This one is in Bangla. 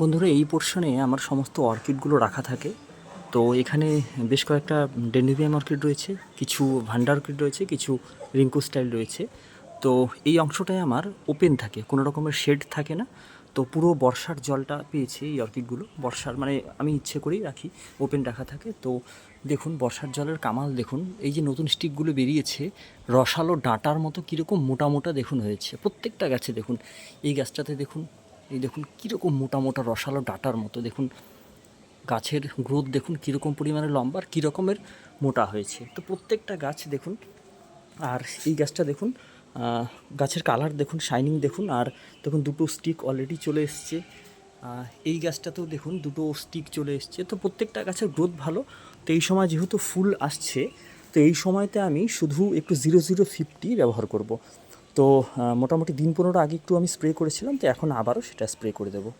বন্ধুরা, এই পোর্শনে আমার সমস্ত অর্কিডগুলো রাখা থাকে। তো এখানে বেশ কয়েকটা ডেন্ডেবিয়াম অর্কিড রয়েছে, কিছু ভান্ডার অর্কিড রয়েছে, কিছু রিঙ্কু স্টাইল রয়েছে। তো এই অংশটায় আমার ওপেন থাকে, কোনো রকমের শেড থাকে না। তো পুরো বর্ষার জলটা পেয়েছে এই অর্কিডগুলো। বর্ষার মানে আমি ইচ্ছে করেই রাখি ওপেন রাখা থাকে। তো দেখুন, বর্ষার জলের কামাল দেখুন, এই যে নতুন স্টিকগুলো বেরিয়েছে, রসালো ডাঁটার মতো কীরকম মোটা মোটা দেখুন হয়েছে। প্রত্যেকটা গাছে দেখুন, এই গাছটাতে দেখুন এই দেখুন কীরকম মোটা মোটা রসালো ডাঁটার মতো, দেখুন গাছের গ্রোথ দেখুন কীরকম পরিমাণে লম্বা আর কীরকমের মোটা হয়েছে। তো প্রত্যেকটা গাছ দেখুন, আর এই গাছটা দেখুন গাছের কালার দেখুন, শাইনিং দেখুন, আর দেখুন দুটো স্টিক অলরেডি চলে এসছে। এই গাছটাতেও দেখুন দুটো স্টিক চলে এসছে। তো প্রত্যেকটা গাছের গ্রোথ ভালো। তো এই সময় যেহেতু ফুল আসছে, তো এই সময়তে আমি শুধু একটু জিরো জিরো ফিফটি ব্যবহার করব। তো মোটামুটি দিন পনেরো আগে একটু আমি স্প্রে করেছিলাম, তো এখন আবারও সেটা স্প্রে করে দেবো।